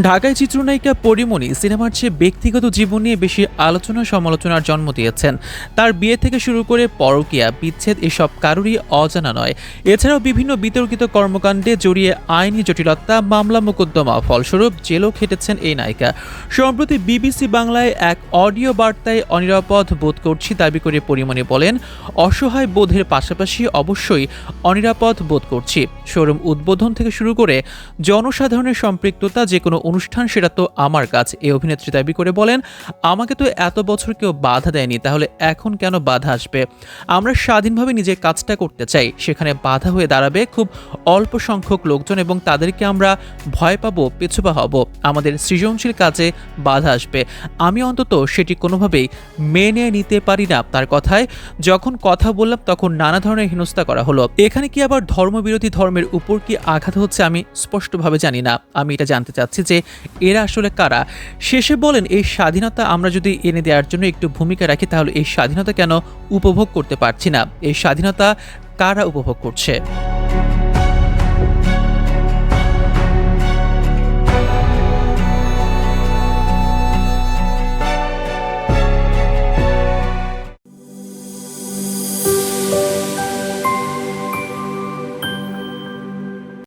ঢাকায় চিত্রনায়িকা পরিমণি সিনেমার চেয়ে ব্যক্তিগত জীবন নিয়ে বেশি আলোচনা সমালোচনার জন্ম দিয়েছেন। তার বিয়ে থেকে শুরু করে পরকিয়া, বিচ্ছেদ এসব কারোরই অজানা নয়। এছাড়াও বিভিন্ন বিতর্কিত কর্মকাণ্ডে জড়িয়ে আইনি জটিলতা, মামলা মোকদ্দমা, ফলস্বরূপ জেলও খেটেছেন এই নায়িকা। সম্প্রতি বিবিসি বাংলায় এক অডিও বার্তায় অনিরাপদ বোধ করছি দাবি করে পরিমণি বলেন, অসহায় বোধের পাশাপাশি অবশ্যই অনিরাপদ বোধ করছি। শোরুম উদ্বোধন থেকে শুরু করে জনসাধারণের সম্পৃক্ততা যে কোনো অনুষ্ঠান, সেটা তো আমার কাজ। এই অভিনেত্রী দাবি করে বলেন, আমাকে তো এত বছর কেউ বাধা দেয়নি, তাহলে এখন কেন বাধা আসবে? আমরা স্বাধীনভাবে নিজের কাজটা করতে চাই। সেখানে বাধা হয়ে দাঁড়াবে খুব অল্প সংখ্যক লোকজন এবং তাদেরকে আমরা ভয় পাবো, পিছুপা হব। আমাদের সৃজনশীল কাজে বাধা আসবে। আমি অন্তত সেটি কোনোভাবেই মেনে নিতে পারি না। তার কথায় যখন কথা বললাম, তখন নানা ধরনের হেনস্থা করা হলো। এখানে কি আবার ধর্মবিরোধী ধর্মের উপর কি আঘাত হচ্ছে, আমি স্পষ্টভাবে জানি না। আমি এটা জানতে চাচ্ছি যে এরা আসলে কারা? শেষে বলেন, এই স্বাধীনতা আমরা যদি এনে দেওয়ার জন্য একটু ভূমিকা রাখি, তাহলে এই স্বাধীনতা কেন উপভোগ করতে পারছি না? এই স্বাধীনতা কারা উপভোগ করছে?